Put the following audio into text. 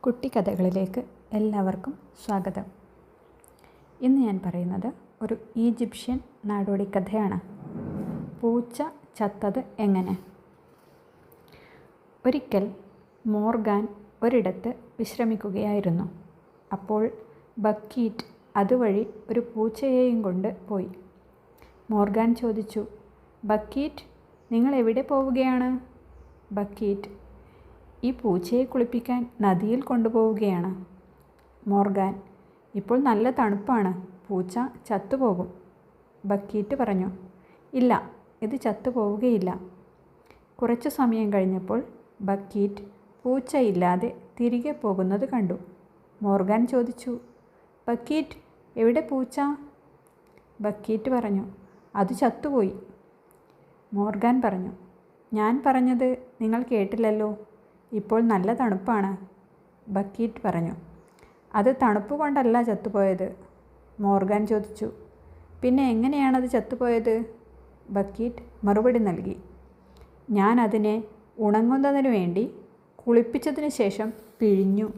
കുട്ടിക്കഥകളിലേക്ക് എല്ലാവർക്കും സ്വാഗതം. ഇന്ന് ഞാൻ പറയുന്നത് ഒരു ഈജിപ്ഷ്യൻ നാടോടി കഥയാണ് പൂച്ച ചത്തത് എങ്ങനെ? ഒരിക്കൽ മോർഗാൻ ഒരിടത്ത് വിശ്രമിക്കുകയായിരുന്നു. അപ്പോൾ ബക്കീറ്റ് അതുവഴി ഒരു പൂച്ചയെയും കൊണ്ട് പോയി. മോർഗാൻ ചോദിച്ചു ബക്കീറ്റ് നിങ്ങൾ എവിടെ പോവുകയാണ്? ബക്കീറ്റ് ഈ പൂച്ചയെ കുളിപ്പിക്കാൻ നദിയിൽ കൊണ്ടുപോവുകയാണ്. മോർഗാൻ ഇപ്പോൾ നല്ല തണുപ്പാണ്. പൂച്ച ചത്തുപോകും. ബക്കീറ്റ് പറഞ്ഞു ഇല്ല ഇത് ചത്തുപോവുകയില്ല. കുറച്ച് സമയം കഴിഞ്ഞപ്പോൾ ബക്കീറ്റ് പൂച്ചയില്ലാതെ തിരികെ പോകുന്നത് കണ്ടു. മോർഗാൻ ചോദിച്ചു ബക്കീറ്റ് എവിടെ പൂച്ച? ബക്കീറ്റ് പറഞ്ഞു അത് ചത്തുപോയി. മോർഗാൻ പറഞ്ഞു ഞാൻ പറഞ്ഞത് നിങ്ങൾ കേട്ടില്ലല്ലോ. ഇപ്പോൾ നല്ല തണുപ്പാണ് ബക്കീറ്റ് പറഞ്ഞു. അത് തണുപ്പ് കൊണ്ടല്ല ചത്തുപോയത് മോർഗാൻ ചോദിച്ചു. പിന്നെ എങ്ങനെയാണത് ചത്തുപോയത്? ബക്കീറ്റ് മറുപടി നൽകി. ഞാൻ അതിനെ ഉണങ്ങുന്നതിന് വേണ്ടി കുളിപ്പിച്ചതിന് ശേഷം പിഴിഞ്ഞു.